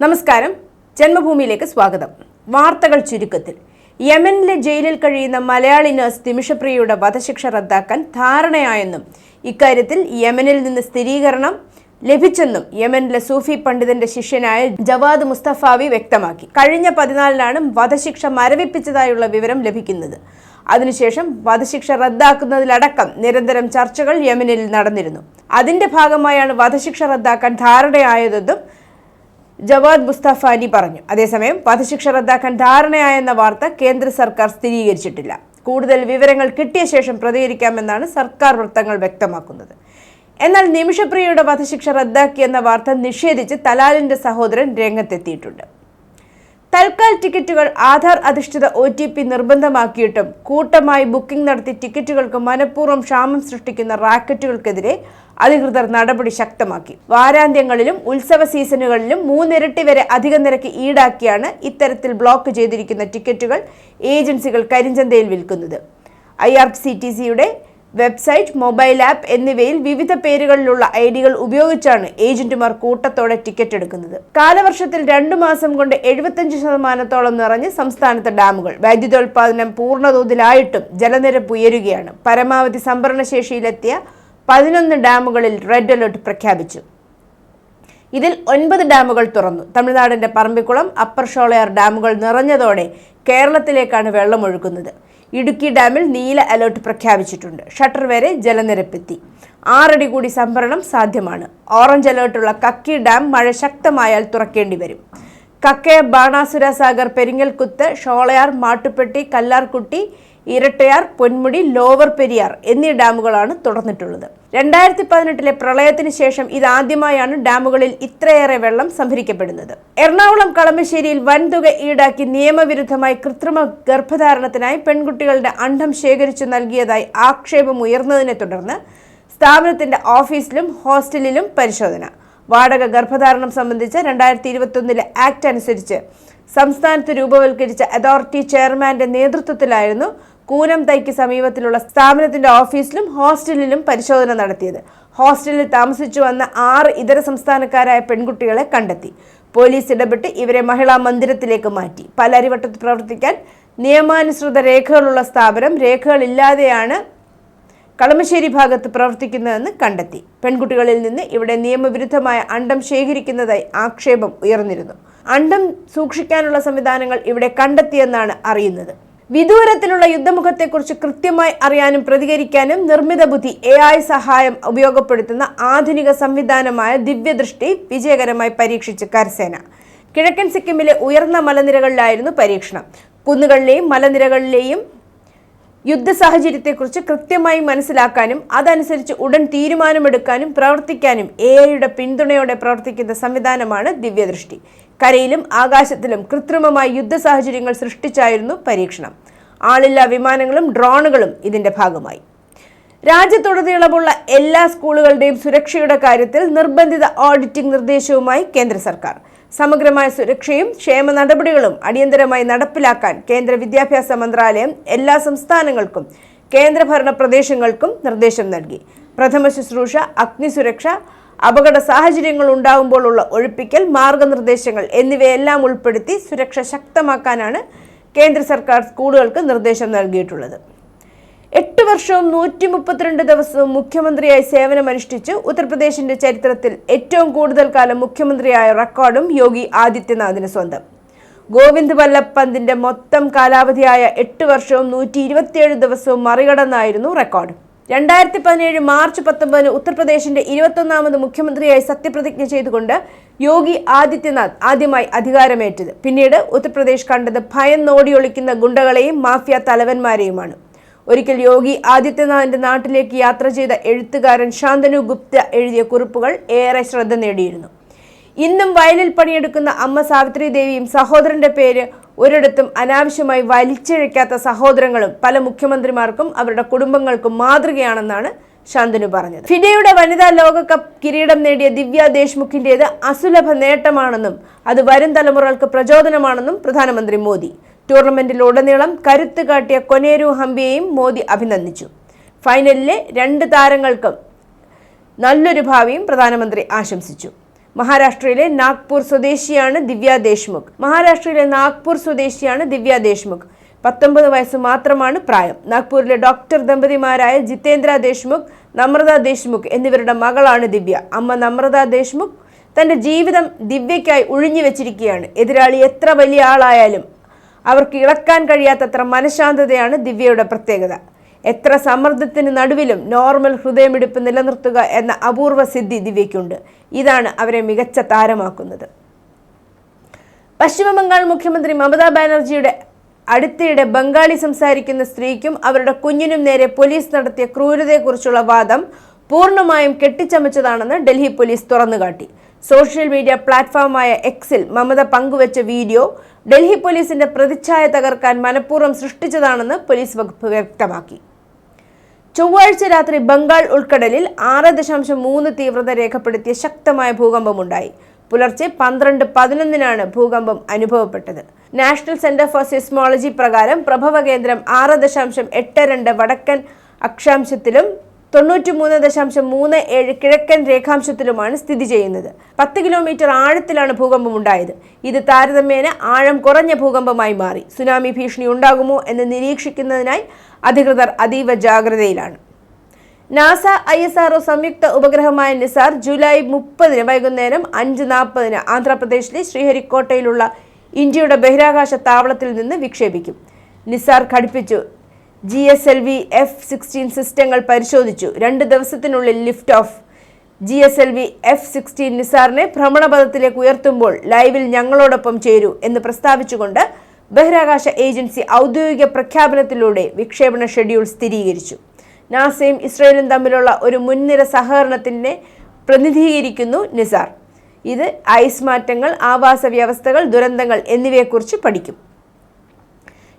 നമസ്കാരം. ജന്മഭൂമിയിലേക്ക് സ്വാഗതം. വാർത്തകൾ ചുരുക്കത്തിൽ. യമനിലെ ജയിലിൽ കഴിയുന്ന മലയാളി നഴ്സ് നിമിഷപ്രിയയുടെ വധശിക്ഷ റദ്ദാക്കാൻ ധാരണയായെന്നും ഇക്കാര്യത്തിൽ യമനിൽ നിന്ന് സ്ഥിരീകരണം ലഭിച്ചെന്നും യമനിലെ സൂഫി പണ്ഡിതന്റെ ശിഷ്യനായ ജവാദ് മുസ്തഫാവി വ്യക്തമാക്കി. കഴിഞ്ഞ പതിനാലിനാണ് വധശിക്ഷ മരവിപ്പിച്ചതായുള്ള വിവരം ലഭിക്കുന്നത്. അതിനുശേഷം വധശിക്ഷ റദ്ദാക്കുന്നതിലടക്കം നിരന്തരം ചർച്ചകൾ യമനിൽ നടന്നിരുന്നു. അതിന്റെ ഭാഗമായാണ് വധശിക്ഷ റദ്ദാക്കാൻ ധാരണയായതെന്നും ജവാദ് അലി പറഞ്ഞു. അതേസമയം വധശിക്ഷ റദ്ദാക്കാൻ ധാരണയായെന്ന വാർത്ത കേന്ദ്ര സർക്കാർ സ്ഥിരീകരിച്ചിട്ടില്ല. കൂടുതൽ വിവരങ്ങൾ കിട്ടിയ ശേഷം പ്രതികരിക്കാമെന്നാണ് സർക്കാർ വൃത്തങ്ങൾ വ്യക്തമാക്കുന്നത്. എന്നാൽ നിമിഷപ്രിയയുടെ വധശിക്ഷ റദ്ദാക്കിയെന്ന വാർത്ത നിഷേധിച്ച് തലാലിന്റെ സഹോദരൻ രംഗത്തെത്തിയിട്ടുണ്ട്. തൽക്കാൽ ടിക്കറ്റുകൾ ആധാർ അധിഷ്ഠിത ഒ ടി പി നിർബന്ധമാക്കിയിട്ടും കൂട്ടമായി ബുക്കിംഗ് നടത്തി ടിക്കറ്റുകൾക്ക് മനഃപൂർവം ക്ഷാമം സൃഷ്ടിക്കുന്ന റാക്കറ്റുകൾക്കെതിരെ അധികൃതർ നടപടി ശക്തമാക്കി. വാരാന്ത്യങ്ങളിലും ഉത്സവ സീസണുകളിലും മൂന്നിരട്ടി വരെ അധിക നിരക്ക് ഈടാക്കിയാണ് ഇത്തരത്തിൽ ബ്ലോക്ക് ചെയ്തിരിക്കുന്ന ടിക്കറ്റുകൾ ഏജൻസികൾ കരിഞ്ചന്തയിൽ വിൽക്കുന്നത്. ഐ ആർ സി ടി സിയുടെ വെബ്സൈറ്റ് മൊബൈൽ ആപ്പ് എന്നിവയിൽ വിവിധ പേരുകളിലുള്ള ഐ ഡികൾ ഉപയോഗിച്ചാണ് ഏജന്റുമാർ കൂട്ടത്തോടെ ടിക്കറ്റ് എടുക്കുന്നത്. കാലവർഷത്തിൽ രണ്ടു മാസം കൊണ്ട് എഴുപത്തഞ്ച് ശതമാനത്തോളം നിറഞ്ഞ് സംസ്ഥാനത്തെ ഡാമുകൾ. വൈദ്യുതോൽപാദനം പൂർണതോതിലായിട്ടും ജലനിരപ്പ് ഉയരുകയാണ്. പരമാവധി സംഭരണശേഷിയിലെത്തിയ പതിനൊന്ന് ഡാമുകളിൽ റെഡ് അലർട്ട് പ്രഖ്യാപിച്ചു. ഇതിൽ ഒൻപത് ഡാമുകൾ തുറന്നു. തമിഴ്നാടിന്റെ പറമ്പിക്കുളം അപ്പർ ഷോളയാർ ഡാമുകൾ നിറഞ്ഞതോടെ കേരളത്തിലേക്കാണ് വെള്ളമൊഴുക്കുന്നത് ഇടുക്കി ഡാമിൽ നീല അലർട്ട് പ്രഖ്യാപിച്ചിട്ടുണ്ട്. ഷട്ടർ വരെ ജലനിരപ്പെത്തി. ആറടി കൂടി സംഭരണം സാധ്യമാണ്. ഓറഞ്ച് അലർട്ടുള്ള കക്കി ഡാം മഴ ശക്തമായാൽ തുറക്കേണ്ടി വരും. കക്കയ ബാണാസുര സാഗർ പെരിങ്ങൽകുത്ത് ഷോളയാർ മാട്ടുപ്പെട്ടി കല്ലാർകുട്ടി ഇരട്ടയാർ പൊന്മുടി ലോവർ പെരിയാർ എന്നീ ഡാമുകളാണ് തുറന്നിട്ടുള്ളത് രണ്ടായിരത്തി പതിനെട്ടിലെ പ്രളയത്തിന് ശേഷം ഇതാദ്യമായാണ് ഡാമുകളിൽ ഇത്രയേറെ വെള്ളം സംഭരിക്കപ്പെടുന്നത്. എറണാകുളം കളമശ്ശേരിയിൽ വൻതുക ഈടാക്കി നിയമവിരുദ്ധമായി കൃത്രിമ ഗർഭധാരണത്തിനായി പെൺകുട്ടികളുടെ അണ്ഡം ശേഖരിച്ചു നൽകിയതായി ആക്ഷേപം ഉയർന്നതിനെ തുടർന്ന് സ്ഥാപനത്തിന്റെ ഓഫീസിലും ഹോസ്റ്റലിലും പരിശോധന. വാടക ഗർഭധാരണം സംബന്ധിച്ച് രണ്ടായിരത്തി ഇരുപത്തൊന്നിലെ ആക്ട് അനുസരിച്ച് സംസ്ഥാനത്ത് രൂപവൽക്കരിച്ച അതോറിറ്റി ചെയർമാന്റെ നേതൃത്വത്തിലായിരുന്നു കൂനം തൈക്ക് സമീപത്തിലുള്ള സ്ഥാപനത്തിന്റെ ഓഫീസിലും ഹോസ്റ്റലിലും പരിശോധന നടത്തിയത്. ഹോസ്റ്റലിൽ താമസിച്ചു വന്ന ആറ് ഇതര സംസ്ഥാനക്കാരായ പെൺകുട്ടികളെ കണ്ടെത്തി. പോലീസ് ഇടപെട്ട് ഇവരെ മഹിളാ മന്ദിരത്തിലേക്ക് മാറ്റി. പലരിവട്ടത്ത് പ്രവർത്തിക്കാൻ നിയമാനുസൃത രേഖകളുള്ള സ്ഥാപനം രേഖകളില്ലാതെയാണ് കളമശ്ശേരി ഭാഗത്ത് പ്രവർത്തിക്കുന്നതെന്ന് കണ്ടെത്തി. പെൺകുട്ടികളിൽ നിന്ന് ഇവിടെ നിയമവിരുദ്ധമായ അണ്ടം ശേഖരിക്കുന്നതായി ആക്ഷേപം ഉയർന്നിരുന്നു. അണ്ടം സൂക്ഷിക്കാനുള്ള സംവിധാനങ്ങൾ ഇവിടെ കണ്ടെത്തിയെന്നാണ് അറിയുന്നത്. വിദൂരത്തിലുള്ള യുദ്ധമുഖത്തെക്കുറിച്ച് കൃത്യമായി അറിയാനും പ്രതികരിക്കാനും നിർമ്മിത ബുദ്ധി എ ഐ സഹായം ഉപയോഗപ്പെടുത്തുന്ന ആധുനിക സംവിധാനമായ ദിവ്യദൃഷ്ടി വിജയകരമായി പരീക്ഷിച്ച് കരസേന. കിഴക്കൻ സിക്കിമിലെ ഉയർന്ന മലനിരകളിലായിരുന്നു പരീക്ഷണം. കുന്നുകളിലെയും മലനിരകളിലെയും യുദ്ധ സാഹചര്യത്തെക്കുറിച്ച് കൃത്യമായി മനസ്സിലാക്കാനും അതനുസരിച്ച് ഉടൻ തീരുമാനമെടുക്കാനും പ്രവർത്തിക്കാനും എ ഐയുടെ പിന്തുണയോടെ പ്രവർത്തിക്കുന്ന സംവിധാനമാണ് ദിവ്യദൃഷ്ടി. കരയിലും ആകാശത്തിലും കൃത്രിമമായി യുദ്ധ സാഹചര്യങ്ങൾ സൃഷ്ടിച്ചായിരുന്നു പരീക്ഷണം. ആളില്ലാ വിമാനങ്ങളും ഡ്രോണുകളും ഇതിന്റെ ഭാഗമായി. രാജ്യത്തുടനീളമുള്ള എല്ലാ സ്കൂളുകളുടെയും സുരക്ഷയുടെ കാര്യത്തിൽ നിർബന്ധിത ഓഡിറ്റിംഗ് നിർദ്ദേശവുമായി കേന്ദ്ര സർക്കാർ. സമഗ്രമായ സുരക്ഷയും ക്ഷേമ നടപടികളും അടിയന്തരമായി നടപ്പിലാക്കാൻ കേന്ദ്ര വിദ്യാഭ്യാസ മന്ത്രാലയം എല്ലാ സംസ്ഥാനങ്ങൾക്കും കേന്ദ്രഭരണ പ്രദേശങ്ങൾക്കും നിർദ്ദേശം നൽകി. പ്രഥമ ശുശ്രൂഷ അഗ്നിസുരക്ഷ അപകട സാഹചര്യങ്ങൾ ഉണ്ടാകുമ്പോഴുള്ള ഒഴിപ്പിക്കൽ മാർഗനിർദ്ദേശങ്ങൾ എന്നിവയെല്ലാം ഉൾപ്പെടുത്തി സുരക്ഷ ശക്തമാക്കാനാണ് കേന്ദ്ര സർക്കാർ സ്കൂളുകൾക്ക് നിർദ്ദേശം നൽകിയിട്ടുള്ളത്. വർഷവും നൂറ്റി മുപ്പത്തിരണ്ട് ദിവസവും മുഖ്യമന്ത്രിയായി സേവനമനുഷ്ഠിച്ച് ഉത്തർപ്രദേശിന്റെ ചരിത്രത്തിൽ ഏറ്റവും കൂടുതൽ കാലം മുഖ്യമന്ത്രിയായ റെക്കോർഡും യോഗി ആദിത്യനാഥിന് സ്വന്തം. ഗോവിന്ദ് വല്ലഭ് പന്തിന്റെ മൊത്തം കാലാവധിയായ എട്ട് വർഷവും നൂറ്റി ഇരുപത്തിയേഴ് ദിവസവും മറികടന്നായിരുന്നു റെക്കോർഡ്. രണ്ടായിരത്തി പതിനേഴ് മാർച്ച് പത്തൊമ്പതിന് ഉത്തർപ്രദേശിന്റെ ഇരുപത്തൊന്നാമത് മുഖ്യമന്ത്രിയായി സത്യപ്രതിജ്ഞ ചെയ്തുകൊണ്ട് യോഗി ആദിത്യനാഥ് ആദ്യമായി അധികാരമേറ്റത്. പിന്നീട് ഉത്തർപ്രദേശ് കണ്ടത് ഭയം നോടിയൊളിക്കുന്ന ഗുണ്ടകളെയും മാഫിയ തലവന്മാരെയുമാണ്. ഒരിക്കൽ യോഗി ആദിത്യനാഥിന്റെ നാട്ടിലേക്ക് യാത്ര ചെയ്ത എഴുത്തുകാരൻ ശാന്തനു ഗുപ്ത എഴുതിയ കുറിപ്പുകൾ ഏറെ ശ്രദ്ധ നേടിയിരുന്നു. ഇന്നും വയലിൽ പണിയെടുക്കുന്ന അമ്മ സാവിത്രി ദേവിയും സഹോദരന്റെ പേര് ഒരിടത്തും അനാവശ്യമായി വലിച്ചിഴയ്ക്കാത്ത സഹോദരങ്ങളും പല മുഖ്യമന്ത്രിമാർക്കും അവരുടെ കുടുംബങ്ങൾക്കും മാതൃകയാണെന്നാണ് ശാന്തനു പറഞ്ഞത്. ഫിഡയുടെ വനിതാ ലോകകപ്പ് കിരീടം നേടിയ ദിവ്യ ദേശ്മുഖിന്റേത് അസുലഭ നേട്ടമാണെന്നും അത് വരും തലമുറകൾക്ക് പ്രചോദനമാണെന്നും പ്രധാനമന്ത്രി മോദി. ടൂർണമെന്റിലുടനീളം കരുത്ത് കാട്ടിയ കൊനേരു ഹംപിയെയും മോദി അഭിനന്ദിച്ചു. ഫൈനലിലെ രണ്ട് താരങ്ങൾക്കും നല്ലൊരു ഭാവിയും പ്രധാനമന്ത്രി ആശംസിച്ചു. മഹാരാഷ്ട്രയിലെ നാഗ്പൂർ സ്വദേശിയാണ് ദിവ്യ ദേശ്മുഖ്. മഹാരാഷ്ട്രയിലെ നാഗ്പൂർ സ്വദേശിയാണ് ദിവ്യ ദേശ്മുഖ്. പത്തൊമ്പത് വയസ്സ് മാത്രമാണ് പ്രായം. നാഗ്പൂരിലെ ഡോക്ടർ ദമ്പതിമാരായ ജിതേന്ദ്ര ദേശ്മുഖ് നമ്രത ദേശ്മുഖ് എന്നിവരുടെ മകളാണ് ദിവ്യ. അമ്മ നമ്രത ദേശ്മുഖ് തന്റെ ജീവിതം ദിവ്യയ്ക്കായി ഒഴിഞ്ഞു വെച്ചിരിക്കുകയാണ് എതിരാളി എത്ര വലിയ ആളായാലും അവർക്ക് ഇളക്കാൻ കഴിയാത്തത്ര മനഃശാന്തതയാണ് ദിവ്യയുടെ പ്രത്യേകത. എത്ര സമ്മർദ്ദത്തിന് നടുവിലും നോർമൽ ഹൃദയമിടിപ്പ് നിലനിർത്തുക എന്ന അപൂർവ സിദ്ധി ദിവ്യയ്ക്കുണ്ട്. ഇതാണ് അവരെ മികച്ച താരമാക്കുന്നത്. പശ്ചിമബംഗാൾ മുഖ്യമന്ത്രി മമതാ ബാനർജിയുടെ അടുത്തിടെ ബംഗാളി സംസാരിക്കുന്ന സ്ത്രീക്കും അവരുടെ കുഞ്ഞിനും നേരെ പോലീസ് നടത്തിയ ക്രൂരതയെക്കുറിച്ചുള്ള വാദം പൂർണമായും കെട്ടിച്ചമച്ചതാണെന്ന് ഡൽഹി പോലീസ് തുറന്നുകാട്ടി. സോഷ്യൽ മീഡിയ പ്ലാറ്റ്ഫോമായ എക്സിൽ മമത പങ്കുവച്ച വീഡിയോ ഡൽഹി പോലീസിന്റെ പ്രതിച്ഛായ തകർക്കാൻ മനഃപൂർവം സൃഷ്ടിച്ചതാണെന്ന് പോലീസ് വകുപ്പ് വ്യക്തമാക്കി. ചൊവ്വാഴ്ച രാത്രി ബംഗാൾ ഉൾക്കടലിൽ ആറ് ദശാംശം മൂന്ന് തീവ്രത രേഖപ്പെടുത്തിയ ശക്തമായ ഭൂകമ്പമുണ്ടായി. പുലർച്ചെ പന്ത്രണ്ട് പതിനൊന്നിനാണ് ഭൂകമ്പം അനുഭവപ്പെട്ടത്. നാഷണൽ സെന്റർ ഫോർ സിസ്മോളജി പ്രകാരം പ്രഭവ കേന്ദ്രം ആറ് ദശാംശം എട്ട് രണ്ട് വടക്കൻ അക്ഷാംശത്തിലും തൊണ്ണൂറ്റിമൂന്ന് ദശാംശം മൂന്ന് ഏഴ് കിഴക്കൻ രേഖാംശത്തിലുമാണ് സ്ഥിതി ചെയ്യുന്നത്. പത്ത് കിലോമീറ്റർ ആഴത്തിലാണ് ഭൂകമ്പം ഉണ്ടായത് ഇത് താരതമ്യേന ആഴം കുറഞ്ഞ ഭൂകമ്പമായി മാറി. സുനാമി ഭീഷണി ഉണ്ടാകുമോ എന്ന് നിരീക്ഷിക്കുന്നതിനായി അധികൃതർ അതീവ ജാഗ്രതയിലാണ്. NASA I S R O സംയുക്ത ഉപഗ്രഹമായ നിസാർ ജൂലൈ മുപ്പതിന് വൈകുന്നേരം അഞ്ച് നാൽപ്പതിന് ആന്ധ്രാപ്രദേശിലെ ശ്രീഹരിക്കോട്ടയിലുള്ള ഇന്ത്യയുടെ ബഹിരാകാശ താവളത്തിൽ നിന്ന് വിക്ഷേപിക്കും. NISAR ഘടിപ്പിച്ചു G S L V F sixteen സിസ്റ്റങ്ങൾ പരിശോധിച്ചു. രണ്ട് ദിവസത്തിനുള്ളിൽ lift off. G S L V F sixteen നിസാറിനെ ഭ്രമണപഥത്തിലേക്ക് ഉയർത്തുമ്പോൾ ലൈവിൽ ഞങ്ങളോടൊപ്പം ചേരൂ എന്ന് പ്രസ്താവിച്ചുകൊണ്ട് ബഹിരാകാശ ഏജൻസി ഔദ്യോഗിക പ്രഖ്യാപനത്തിലൂടെ വിക്ഷേപണ ഷെഡ്യൂൾ സ്ഥിരീകരിച്ചു. നാസയും ഇസ്രയേലും തമ്മിലുള്ള ഒരു മുൻനിര സഹകരണത്തിനെ പ്രതിനിധീകരിക്കുന്നു നിസാർ. ഇത് ഐസ് മാറ്റങ്ങൾ ആവാസ വ്യവസ്ഥകൾ ദുരന്തങ്ങൾ എന്നിവയെക്കുറിച്ച് പഠിക്കും.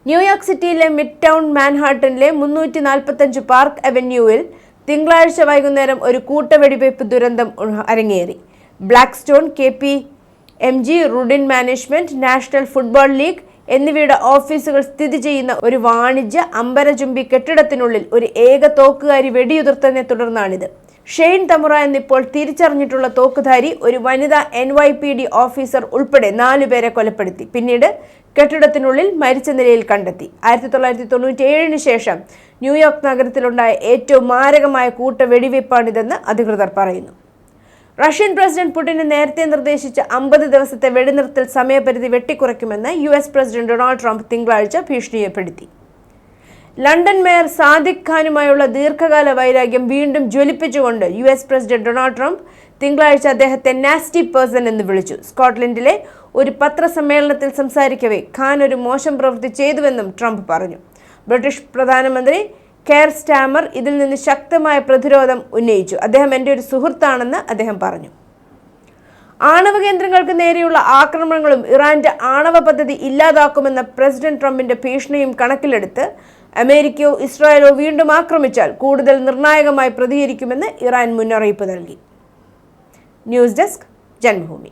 ന്യൂയോർക്ക് സിറ്റിയിലെ മിഡ് ടൗൺ മാൻഹാട്ടനിലെ മുന്നൂറ്റി നാൽപ്പത്തഞ്ച് പാർക്ക് അവന്യൂവിൽ തിങ്കളാഴ്ച വൈകുന്നേരം ഒരു കൂട്ടവെടിവയ്പ് ദുരന്തം അരങ്ങേറി. Blackstone K P M G Rudin management National Football League എന്നിവയുടെ ഓഫീസുകൾ സ്ഥിതി ചെയ്യുന്ന ഒരു വാണിജ്യ അമ്പരചുംബി കെട്ടിടത്തിനുള്ളിൽ ഒരു ഏക തോക്കുകാരി വെടിയുതിർത്തതിനെ തുടർന്നാണിത്. ഷെയ്ൻ തമുറ എന്നിപ്പോൾ തിരിച്ചറിഞ്ഞിട്ടുള്ള തോക്കുധാരി ഒരു വനിതാ N Y P D officer ഉൾപ്പെടെ നാലുപേരെ കൊലപ്പെടുത്തി. പിന്നീട് കെട്ടിടത്തിനുള്ളിൽ മരിച്ച നിലയിൽ കണ്ടെത്തി. ആയിരത്തി തൊള്ളായിരത്തി തൊണ്ണൂറ്റി ശേഷം ന്യൂയോർക്ക് നഗരത്തിലുണ്ടായ ഏറ്റവും മാരകമായ കൂട്ട വെടിവയ്പ്പാണിതെന്ന് അധികൃതർ പറയുന്നു. റഷ്യൻ പ്രസിഡന്റ് പുടിന് നേരത്തെ നിർദ്ദേശിച്ച അമ്പത് ദിവസത്തെ വെടിനിർത്തൽ സമയപരിധി വെട്ടിക്കുറയ്ക്കുമെന്ന് U S president Donald Trump തിങ്കളാഴ്ച ഭീഷണിപ്പെടുത്തി ലണ്ടൻ മേയർ സാദിഖ് ഖാനുമായുള്ള ദീർഘകാല വൈരാഗ്യം വീണ്ടും ജ്വലിപ്പിച്ചുകൊണ്ട് U S president Donald Trump തിങ്കളാഴ്ച അദ്ദേഹത്തെ നാസ്റ്റി പേഴ്സൺ എന്ന് വിളിച്ചു. സ്കോട്ട്ലൻഡിലെ ഒരു പത്രസമ്മേളനത്തിൽ സംസാരിക്കവേ ഖാൻ ഒരു മോശം പ്രവൃത്തി ചെയ്തുവെന്നും ട്രംപ് പറഞ്ഞു. ബ്രിട്ടീഷ് പ്രധാനമന്ത്രി കെയർ സ്റ്റാമർ ഇതിൽ നിന്ന് ശക്തമായ പ്രതിരോധം ഉന്നയിച്ചു. അദ്ദേഹം എന്റെ ഒരു സുഹൃത്താണെന്ന് അദ്ദേഹം പറഞ്ഞു. ആണവ കേന്ദ്രങ്ങൾക്ക് നേരെയുള്ള ആക്രമണങ്ങളും ഇറാന്റെ ആണവ പദ്ധതി ഇല്ലാതാക്കുമെന്ന പ്രസിഡന്റ് ട്രംപിന്റെ ഭീഷണിയും കണക്കിലെടുത്ത് അമേരിക്കയോ ഇസ്രായേലോ വീണ്ടും ആക്രമിച്ചാൽ കൂടുതൽ നിർണായകമായി പ്രതികരിക്കുമെന്ന് ഇറാൻ മുന്നറിയിപ്പ് നൽകി. News desk Janmabhumi.